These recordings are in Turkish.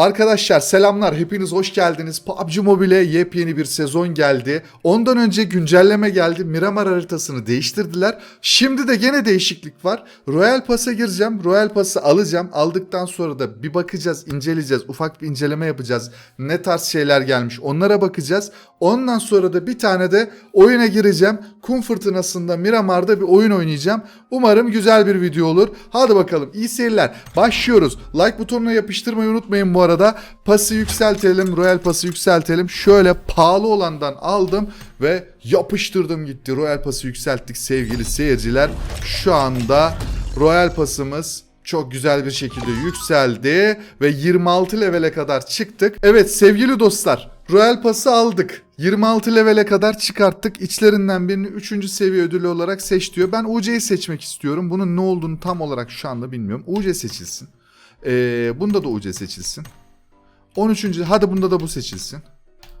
Arkadaşlar selamlar hepiniz hoş geldiniz. PUBG Mobile yepyeni bir sezon geldi. Ondan önce güncelleme geldi. Miramar haritasını değiştirdiler. Şimdi de gene değişiklik var. Royal Pass'a gireceğim. Royal Pass'ı alacağım. Aldıktan sonra da bir bakacağız, inceleyeceğiz. Ufak bir inceleme yapacağız. Ne tarz şeyler gelmiş onlara bakacağız. Ondan sonra da bir tane de oyuna gireceğim. Kum fırtınasında Miramar'da bir oyun oynayacağım. Umarım güzel bir video olur. Hadi bakalım iyi seyirler. Başlıyoruz. Like butonuna yapıştırmayı unutmayın bu arada. Pası yükseltelim. Royal pası yükseltelim. Şöyle pahalı olandan aldım ve yapıştırdım gitti. Royal pası yükselttik sevgili seyirciler. Şu anda Royal pasımız çok güzel bir şekilde yükseldi ve 26 levele kadar çıktık. Evet sevgili dostlar Royal Pass'ı aldık. 26 levele kadar çıkarttık. İçlerinden birini 3. seviye ödülü olarak seç diyor. Ben UC'yi seçmek istiyorum. Bunun ne olduğunu tam olarak şu anda bilmiyorum. UC seçilsin. Ee, bunda da UC seçilsin. 13. Hadi bunda da bu seçilsin.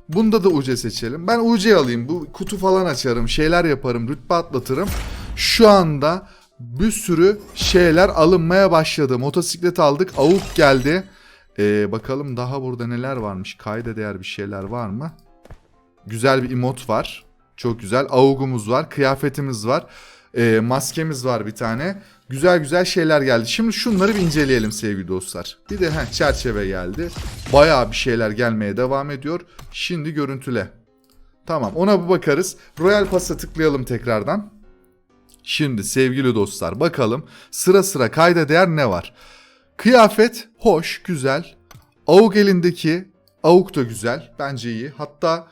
Bunda da UC seçelim. Ben UC alayım. Bu kutu falan açarım. Şeyler yaparım. Rütbe atlatırım. Şu anda bir sürü şeyler alınmaya başladı. Motosiklet aldık. Avuk geldi. Ee, bakalım daha burada neler varmış. Kayda değer bir şeyler var mı? Güzel bir emot var. Çok güzel. Avugumuz var. Kıyafetimiz var. Ee, maskemiz var bir tane. Güzel güzel şeyler geldi. Şimdi şunları bir inceleyelim sevgili dostlar. Bir de heh, çerçeve geldi. Bayağı bir şeyler gelmeye devam ediyor. Şimdi görüntüle. Tamam ona bir bakarız. Royal Pass'a tıklayalım tekrardan. Şimdi sevgili dostlar bakalım sıra sıra kayda değer ne var? Kıyafet hoş, güzel. Avuk elindeki avuk da güzel. Bence iyi. Hatta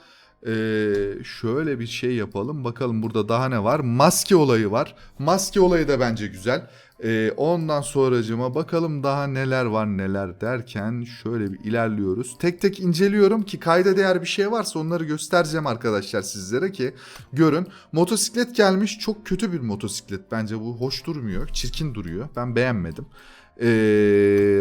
eee, şöyle bir şey yapalım. Bakalım burada daha ne var? Maske olayı var. Maske olayı da bence güzel. Eee, ondan sonracıma bakalım daha neler var neler derken şöyle bir ilerliyoruz. Tek tek inceliyorum ki kayda değer bir şey varsa onları göstereceğim arkadaşlar sizlere ki görün. Motosiklet gelmiş. Çok kötü bir motosiklet. Bence bu hoş durmuyor. Çirkin duruyor. Ben beğenmedim. Ee,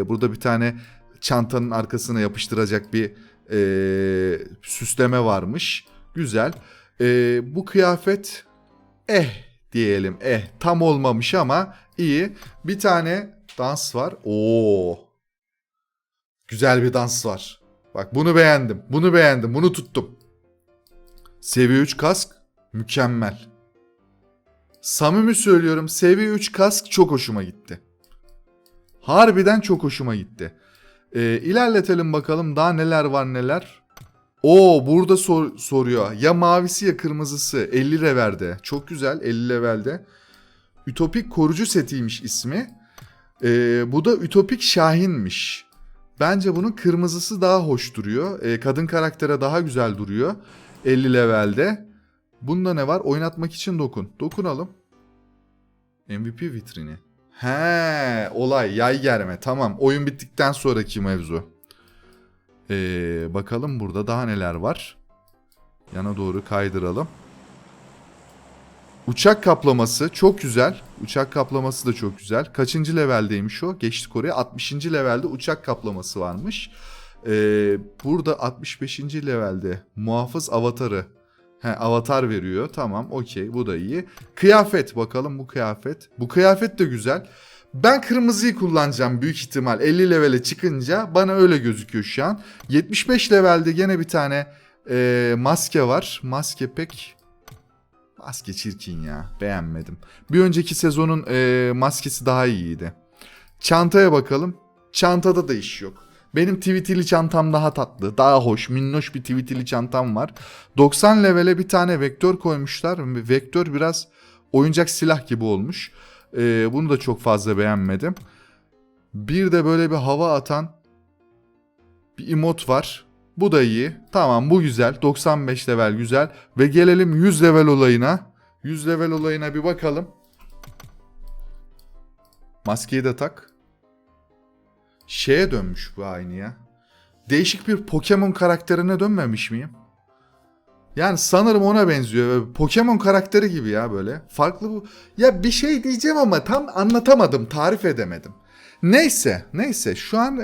burada bir tane çantanın arkasına yapıştıracak bir ee, süsleme varmış. Güzel. Ee, bu kıyafet eh diyelim eh tam olmamış ama iyi. Bir tane dans var. Oo. Güzel bir dans var. Bak bunu beğendim. Bunu beğendim. Bunu tuttum. Seviye 3 kask mükemmel. Samimi söylüyorum seviye 3 kask çok hoşuma gitti. Harbiden çok hoşuma gitti. Ee, ilerletelim bakalım daha neler var neler. Oo burada sor- soruyor. Ya mavisi ya kırmızısı 50 levelde. Çok güzel 50 levelde. Ütopik korucu setiymiş ismi. Ee, bu da Ütopik Şahin'miş. Bence bunun kırmızısı daha hoş duruyor. Ee, kadın karaktere daha güzel duruyor. 50 levelde. Bunda ne var? Oynatmak için dokun. Dokunalım. MVP vitrini. He, olay yay germe. Tamam. Oyun bittikten sonraki mevzu. Ee, bakalım burada daha neler var. Yana doğru kaydıralım. Uçak kaplaması çok güzel. Uçak kaplaması da çok güzel. Kaçıncı leveldeymiş o? Geçtik oraya. 60. levelde uçak kaplaması varmış. Ee, burada 65. levelde muhafız avatarı. He, avatar veriyor. Tamam okey bu da iyi. Kıyafet bakalım bu kıyafet. Bu kıyafet de güzel. Ben kırmızıyı kullanacağım büyük ihtimal. 50 levele çıkınca bana öyle gözüküyor şu an. 75 levelde gene bir tane e, maske var. Maske pek... Maske çirkin ya. Beğenmedim. Bir önceki sezonun e, maskesi daha iyiydi. Çantaya bakalım. Çantada da iş yok. Benim tweetili çantam daha tatlı, daha hoş, minnoş bir tweetili çantam var. 90 levele bir tane vektör koymuşlar. Vektör biraz oyuncak silah gibi olmuş. Ee, bunu da çok fazla beğenmedim. Bir de böyle bir hava atan bir emot var. Bu da iyi. Tamam bu güzel. 95 level güzel. Ve gelelim 100 level olayına. 100 level olayına bir bakalım. Maskeyi de tak. Şeye dönmüş bu aynı ya. Değişik bir Pokemon karakterine dönmemiş miyim? Yani sanırım ona benziyor. Pokemon karakteri gibi ya böyle. Farklı bu. Ya bir şey diyeceğim ama tam anlatamadım, tarif edemedim. Neyse, neyse. Şu an e,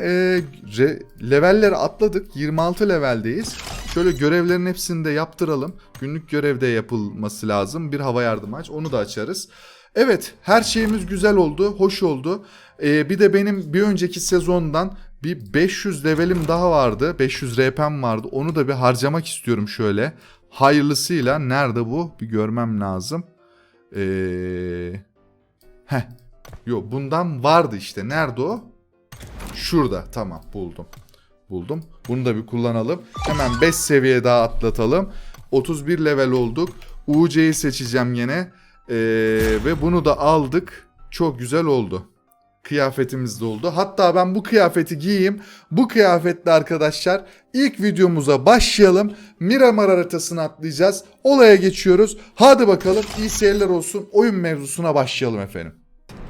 re- levelleri atladık. 26 leveldeyiz. Şöyle görevlerin hepsini de yaptıralım. Günlük görevde yapılması lazım. Bir hava yardımı aç. Onu da açarız. Evet, her şeyimiz güzel oldu, hoş oldu. E, bir de benim bir önceki sezondan Bir 500 levelim daha vardı. 500 RP'm vardı. Onu da bir harcamak istiyorum şöyle. Hayırlısıyla nerede bu? Bir görmem lazım. Ee... Heh. Yok bundan vardı işte. Nerede o? Şurada. Tamam buldum. Buldum. Bunu da bir kullanalım. Hemen 5 seviye daha atlatalım. 31 level olduk. UC'yi seçeceğim yine. Ee, ve bunu da aldık. Çok güzel oldu. Kıyafetimiz de oldu. Hatta ben bu kıyafeti giyeyim. Bu kıyafetle arkadaşlar ilk videomuza başlayalım. Miramar haritasını atlayacağız. Olaya geçiyoruz. Hadi bakalım iyi seyirler olsun. Oyun mevzusuna başlayalım efendim.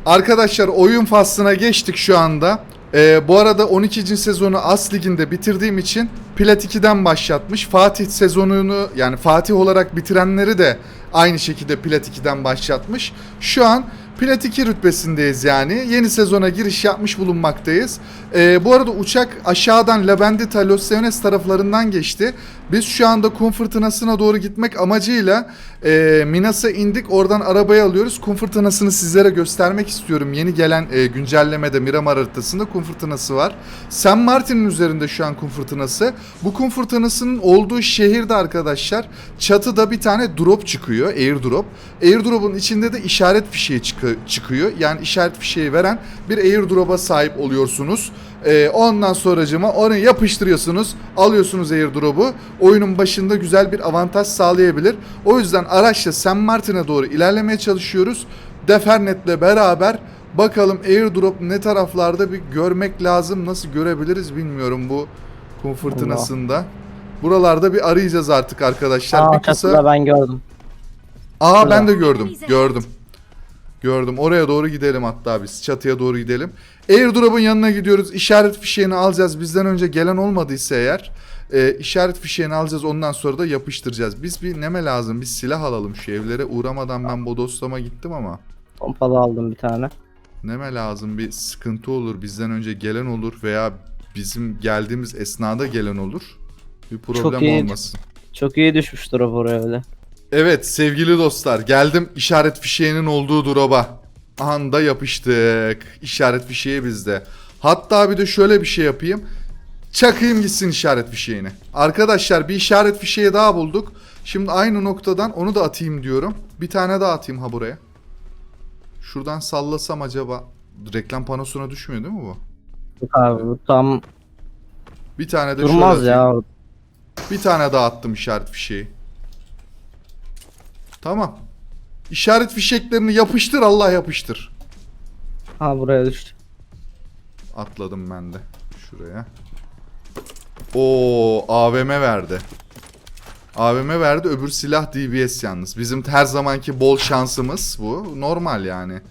Arkadaşlar oyun faslına geçtik şu anda. Ee, bu arada 12. sezonu As Ligi'nde bitirdiğim için Plat 2'den başlatmış. Fatih sezonunu yani Fatih olarak bitirenleri de aynı şekilde Plat 2'den başlatmış. Şu an Plat 2 rütbesindeyiz yani. Yeni sezona giriş yapmış bulunmaktayız. Ee, bu arada uçak aşağıdan Labendita, Los Leones taraflarından geçti. Biz şu anda kum fırtınasına doğru gitmek amacıyla e, Minas'a indik. Oradan arabayı alıyoruz. Kum fırtınasını sizlere göstermek istiyorum. Yeni gelen e, güncellemede Miramar haritasında kum fırtınası var. San Martin'in üzerinde şu an kum fırtınası. Bu kum fırtınasının olduğu şehirde arkadaşlar çatıda bir tane drop çıkıyor. Airdrop. Airdrop'un içinde de işaret fişeği çıkı- çıkıyor. Yani işaret fişeği veren bir airdrop'a sahip oluyorsunuz. Ee, ondan sonracıma onu yapıştırıyorsunuz. Alıyorsunuz airdrop'u. Oyunun başında güzel bir avantaj sağlayabilir. O yüzden araçla San Martin'e doğru ilerlemeye çalışıyoruz. Defernet'le beraber bakalım airdrop ne taraflarda bir görmek lazım. Nasıl görebiliriz bilmiyorum bu kum fırtınasında. Buralarda bir arayacağız artık arkadaşlar. Aa, bir kısa ben gördüm. Aa Şurada. ben de gördüm. Gördüm. Gördüm. Oraya doğru gidelim hatta biz. Çatıya doğru gidelim. Airdrop'un yanına gidiyoruz. İşaret fişeğini alacağız. Bizden önce gelen olmadıysa eğer e, işaret fişeğini alacağız. Ondan sonra da yapıştıracağız. Biz bir neme lazım? Bir silah alalım şu evlere. Uğramadan ben bodoslama gittim ama. Pompalı aldım bir tane. Neme lazım? Bir sıkıntı olur. Bizden önce gelen olur veya bizim geldiğimiz esnada gelen olur. Bir problem iyi. olmasın. Çok iyi düşmüştür o buraya öyle. Evet sevgili dostlar geldim işaret fişeğinin olduğu drop'a. Anda yapıştık. İşaret fişeği bizde. Hatta bir de şöyle bir şey yapayım. Çakayım gitsin işaret fişeğini. Arkadaşlar bir işaret fişeği daha bulduk. Şimdi aynı noktadan onu da atayım diyorum. Bir tane daha atayım ha buraya. Şuradan sallasam acaba reklam panosuna düşmüyor değil mi bu? Yok abi bu tam Bir tane de şöyle durmaz atayım. ya. Bir tane daha attım işaret fişeği. Tamam. İşaret fişeklerini yapıştır Allah yapıştır. Ha buraya düştü. Atladım ben de şuraya. Oo AVM verdi. AVM verdi öbür silah DBS yalnız. Bizim her zamanki bol şansımız bu. Normal yani.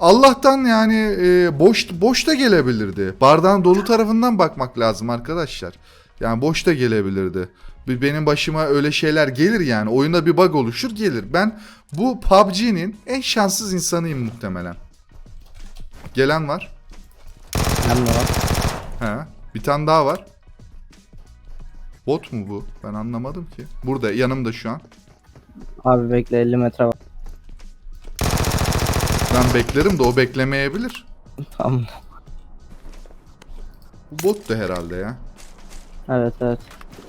Allah'tan yani e, boş boş da gelebilirdi. Bardağın dolu tarafından bakmak lazım arkadaşlar. Yani boş da gelebilirdi. Benim başıma öyle şeyler gelir yani. Oyunda bir bug oluşur gelir. Ben bu PUBG'nin en şanssız insanıyım muhtemelen. Gelen var. De var. He. Bir tane daha var. Bot mu bu? Ben anlamadım ki. Burada yanımda şu an. Abi bekle 50 metre var. Ben beklerim de o beklemeyebilir. Tamam. Bu bot da herhalde ya. Evet evet.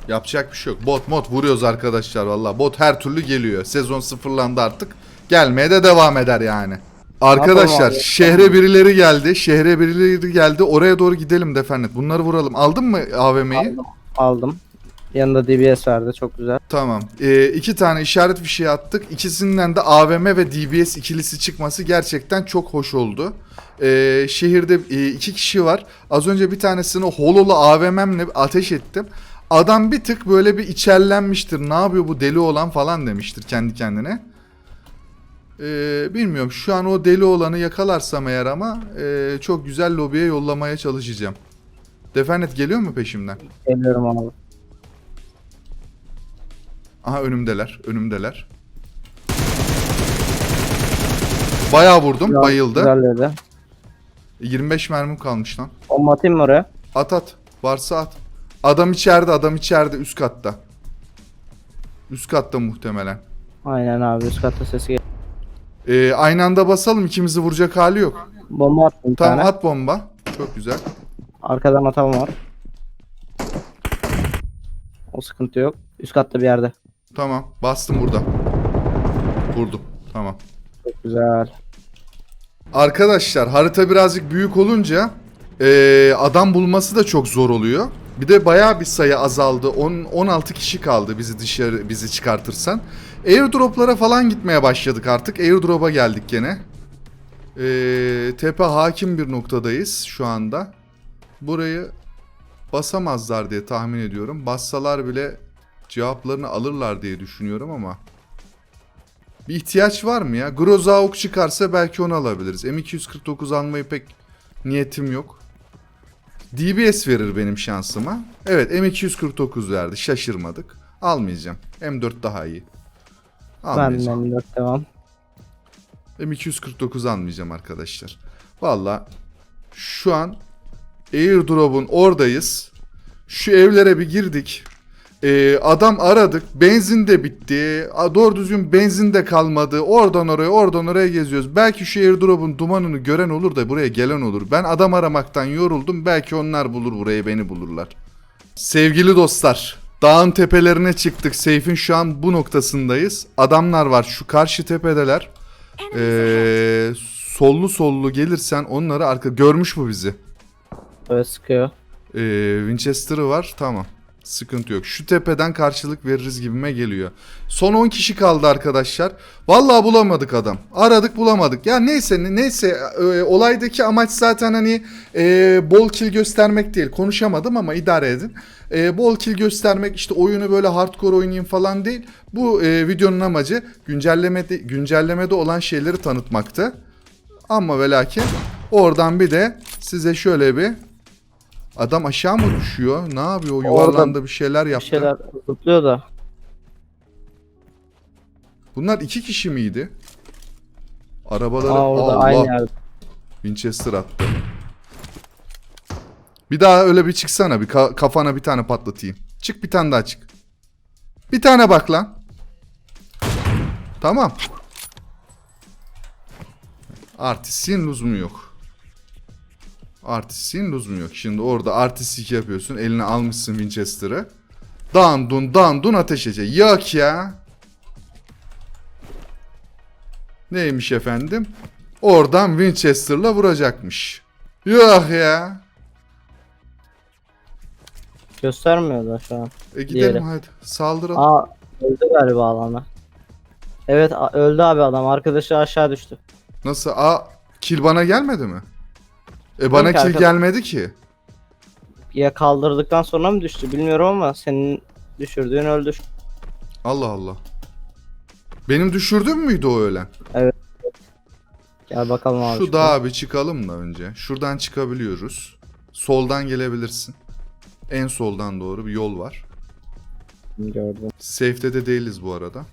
Yapacak bir şey yok. Bot mod vuruyoruz arkadaşlar valla. Bot her türlü geliyor. Sezon sıfırlandı artık. Gelmeye de devam eder yani. Arkadaşlar şehre birileri geldi. Şehre birileri geldi. Oraya doğru gidelim Defernet. Bunları vuralım. Aldın mı AVM'yi? Aldım. Aldım. Yanında DBS verdi çok güzel. Tamam. Ee, iki tane işaret fişeği attık. İkisinden de AVM ve DBS ikilisi çıkması gerçekten çok hoş oldu. Ee, şehirde e, iki kişi var. Az önce bir tanesini hololu AVM'mle ateş ettim. Adam bir tık böyle bir içerlenmiştir. Ne yapıyor bu deli olan falan demiştir kendi kendine. Ee, bilmiyorum. Şu an o deli olanı yakalarsam eğer ama e, çok güzel lobiye yollamaya çalışacağım. Defernet geliyor mu peşimden? Geliyorum abi. Aha önümdeler. Önümdeler. Bayağı vurdum. Güzel- bayıldı. Güzel dedi. 25 mermim kalmış lan. Bomba atayım mı oraya? At at. Varsa at. Adam içeride. Adam içeride. Üst katta. Üst katta muhtemelen. Aynen abi üst katta sesi geliyor. Ee, aynı anda basalım. İkimizi vuracak hali yok. Bomba attım bir Tamam tane. at bomba. Çok güzel. Arkadan atam var. O sıkıntı yok. Üst katta bir yerde. Tamam. Bastım burada. Vurdum. Tamam. Çok güzel. Arkadaşlar harita birazcık büyük olunca eee, adam bulması da çok zor oluyor. Bir de bayağı bir sayı azaldı. 10 16 kişi kaldı bizi dışarı bizi çıkartırsan. Airdrop'lara falan gitmeye başladık artık. Airdrop'a geldik gene. Eee tepe hakim bir noktadayız şu anda. Burayı basamazlar diye tahmin ediyorum. Bassalar bile cevaplarını alırlar diye düşünüyorum ama bir ihtiyaç var mı ya? Groza ok çıkarsa belki onu alabiliriz. M249 almayı pek niyetim yok. DBS verir benim şansıma. Evet M249 verdi. Şaşırmadık. Almayacağım. M4 daha iyi. Ben Almayacağım. memnun devam. M249 almayacağım arkadaşlar. Valla şu an Airdrop'un oradayız. Şu evlere bir girdik. Ee, adam aradık. Benzin de bitti. A- Doğru düzgün benzin de kalmadı. Oradan oraya oradan oraya geziyoruz. Belki şu airdrop'un dumanını gören olur da buraya gelen olur. Ben adam aramaktan yoruldum. Belki onlar bulur burayı beni bulurlar. Sevgili dostlar. Dağın tepelerine çıktık. Seyf'in şu an bu noktasındayız. Adamlar var şu karşı tepedeler. Ee, sollu sollu gelirsen onları arka görmüş bu bizi. Böyle sıkıyor. Ee, Winchester'ı var. Tamam. Sıkıntı yok. Şu tepeden karşılık veririz gibime geliyor. Son 10 kişi kaldı arkadaşlar. Vallahi bulamadık adam. Aradık bulamadık. Ya neyse ne- neyse e, olaydaki amaç zaten hani e, bol kill göstermek değil. Konuşamadım ama idare edin. E, bol kill göstermek işte oyunu böyle hardcore oynayayım falan değil. Bu e, videonun amacı güncellemede güncellemede olan şeyleri tanıtmaktı. Ama ve lakin oradan bir de size şöyle bir Adam aşağı mı düşüyor? Ne yapıyor? Yuvarlandı bir şeyler Bir yaptı. şeyler zıplıyor da. Bunlar iki kişi miydi? Arabaları Aa orada Allah aynı yerde. Winchester attı. Bir daha öyle bir çıksana bir ka- kafana bir tane patlatayım. Çık bir tane daha çık. Bir tane bak lan. Tamam. Artistin lüzumu yok. Artistin lüzumu yok. Şimdi orada artistik yapıyorsun. Eline almışsın Winchester'ı. Dan dun dan dun ateş edecek. Yok ya. Neymiş efendim? Oradan Winchester'la vuracakmış. Yok ya. Göstermiyor da şu an. E gidelim Diğeri. hadi. Saldıralım. Aa öldü galiba alana. Evet a- öldü abi adam. Arkadaşı aşağı düştü. Nasıl? Aa kill bana gelmedi mi? E bana kill arkadaş. gelmedi ki. Ya kaldırdıktan sonra mı düştü bilmiyorum ama senin düşürdüğün öldü. Allah Allah. Benim düşürdüm müydü o öyle? Gel bakalım abi. Şu dağa bir çıkalım da önce. Şuradan çıkabiliyoruz. Soldan gelebilirsin. En soldan doğru bir yol var. Gördüm. Safe'de de değiliz bu arada.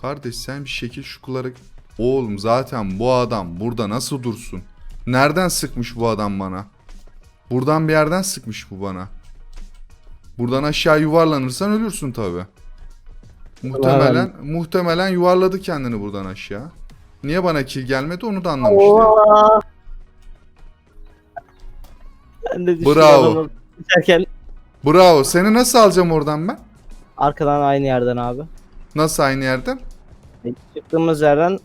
Kardeş sen bir şekil şu kuları... Oğlum zaten bu adam burada nasıl dursun? Nereden sıkmış bu adam bana? Buradan bir yerden sıkmış bu bana. Buradan aşağı yuvarlanırsan ölürsün tabi. Muhtemelen muhtemelen yuvarladı kendini buradan aşağı. Niye bana kill gelmedi onu da anlamış. Oo. Ben de Bravo. Geçerken Bravo. Seni nasıl alacağım oradan ben? arkadan aynı yerden abi. Nasıl aynı yerden? Çıktığımız yerden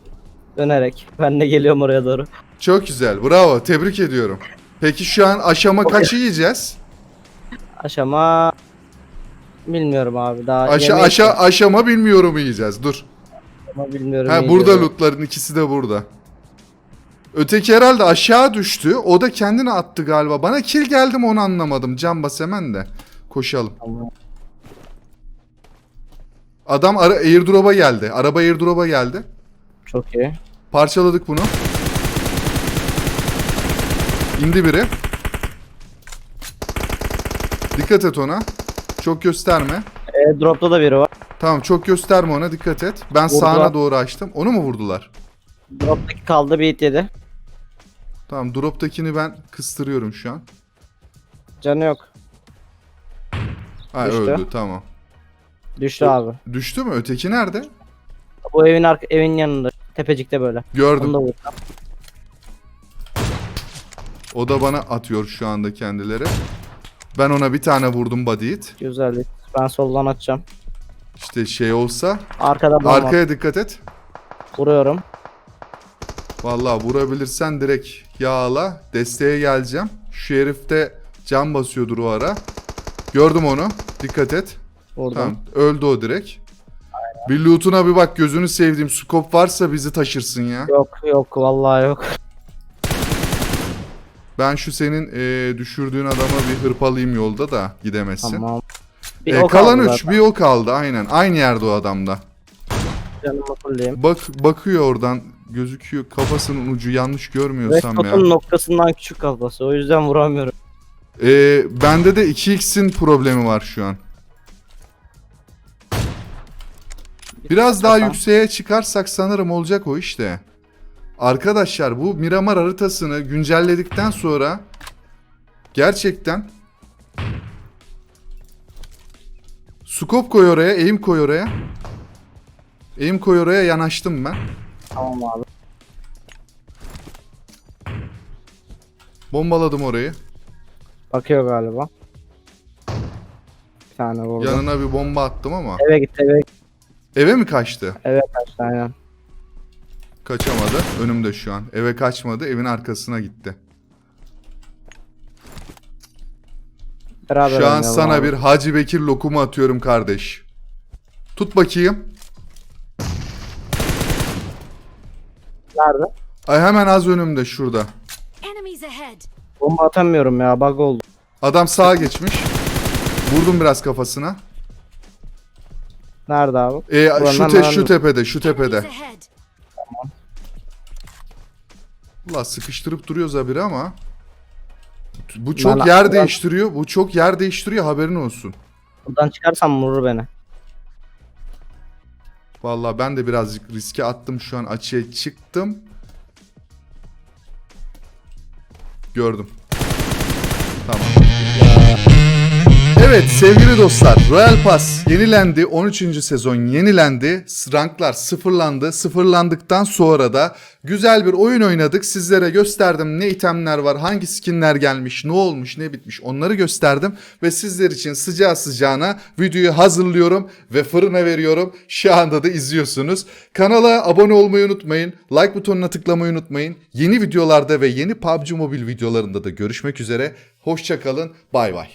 dönerek. Ben de geliyorum oraya doğru. Çok güzel. Bravo. Tebrik ediyorum. Peki şu an aşama kaçı yiyeceğiz? Aşama bilmiyorum abi daha Aşa yemeği aşa aşama bilmiyorum yiyeceğiz. Dur. ama bilmiyorum. Ha iyi burada diyorum. lootların ikisi de burada. Öteki herhalde aşağı düştü. O da kendini attı galiba. Bana kill geldi mi onu anlamadım. Can bas hemen de. Koşalım. Tamam. Adam ara airdrop'a geldi. Araba airdrop'a geldi. Çok iyi. Parçaladık bunu. İndi biri. Dikkat et ona. Çok gösterme. E, dropta da biri var. Tamam çok gösterme ona dikkat et. Ben Vurdular. sağına doğru açtım. Onu mu vurdular? Droptaki kaldı bir hit yedi. Tamam drop'takini ben kıstırıyorum şu an. Canı yok. Ha Düştü. öldü tamam. Düştü abi. Düştü mü? Öteki nerede? Bu evin arka evin yanında. Tepecikte böyle. Onu Gördüm. da. O da bana atıyor şu anda kendileri. Ben ona bir tane vurdum body hit. Güzel. Ben soldan atacağım. İşte şey olsa Arkada bomba. arkaya dikkat et. Vuruyorum. Vallahi vurabilirsen direkt yağla. Desteğe geleceğim. Şu herif de can basıyordur o ara. Gördüm onu. Dikkat et. Vurdum. Tamam. Öldü o direkt. Bir loot'una bir bak gözünü sevdiğim. Scope varsa bizi taşırsın ya. Yok yok vallahi yok. Ben şu senin e, düşürdüğün adama bir hırpalayayım yolda da gidemezsin. Tamam. Bir E, o kalan kaldı 3 zaten. bir o kaldı aynen. Aynı yerde o adamda. Canımı fulleyim. Bak bakıyor oradan gözüküyor kafasının ucu yanlış görmüyorsam ya. Redstot'un noktasından küçük kafası. O yüzden vuramıyorum. E, bende de 2x'in problemi var şu an. Biraz daha Kafa. yükseğe çıkarsak sanırım olacak o işte. Arkadaşlar bu Miramar haritasını güncelledikten sonra gerçekten Scope koy oraya, aim koy oraya. Aim koy oraya yanaştım ben. Tamam abi. Bombaladım orayı. Bakıyor galiba. Bir tane vurdu. Yanına bir bomba attım ama. Eve git eve git. Eve mi kaçtı? Eve kaçtı aynen. Kaçamadı. Önümde şu an. Eve kaçmadı. Evin arkasına gitti. Beraber Şu an sana abi. bir Hacı Bekir lokumu atıyorum kardeş. Tut bakayım. Nerede? Ay hemen az önümde şurada. Bomba atamıyorum ya bug oldu. Adam sağa geçmiş. Vurdum biraz kafasına. Nerede abi? E, Ulan şu, te- şu tepede, şu tepede. Ahead! Ulan sıkıştırıp duruyoruz haberi ama. Bu çok Lan- yer lan- değiştiriyor. Bu çok yer değiştiriyor haberin olsun. Buradan çıkarsam vurur beni. Vallahi ben de birazcık riske attım şu an açıya çıktım. Gördüm. Tamam. Evet sevgili dostlar Royal Pass yenilendi 13. sezon yenilendi ranklar sıfırlandı. Sıfırlandıktan sonra da güzel bir oyun oynadık. Sizlere gösterdim ne itemler var hangi skinler gelmiş ne olmuş ne bitmiş onları gösterdim. Ve sizler için sıcağı sıcağına videoyu hazırlıyorum ve fırına veriyorum. Şu anda da izliyorsunuz. Kanala abone olmayı unutmayın like butonuna tıklamayı unutmayın. Yeni videolarda ve yeni PUBG Mobile videolarında da görüşmek üzere. Hoşçakalın bay bay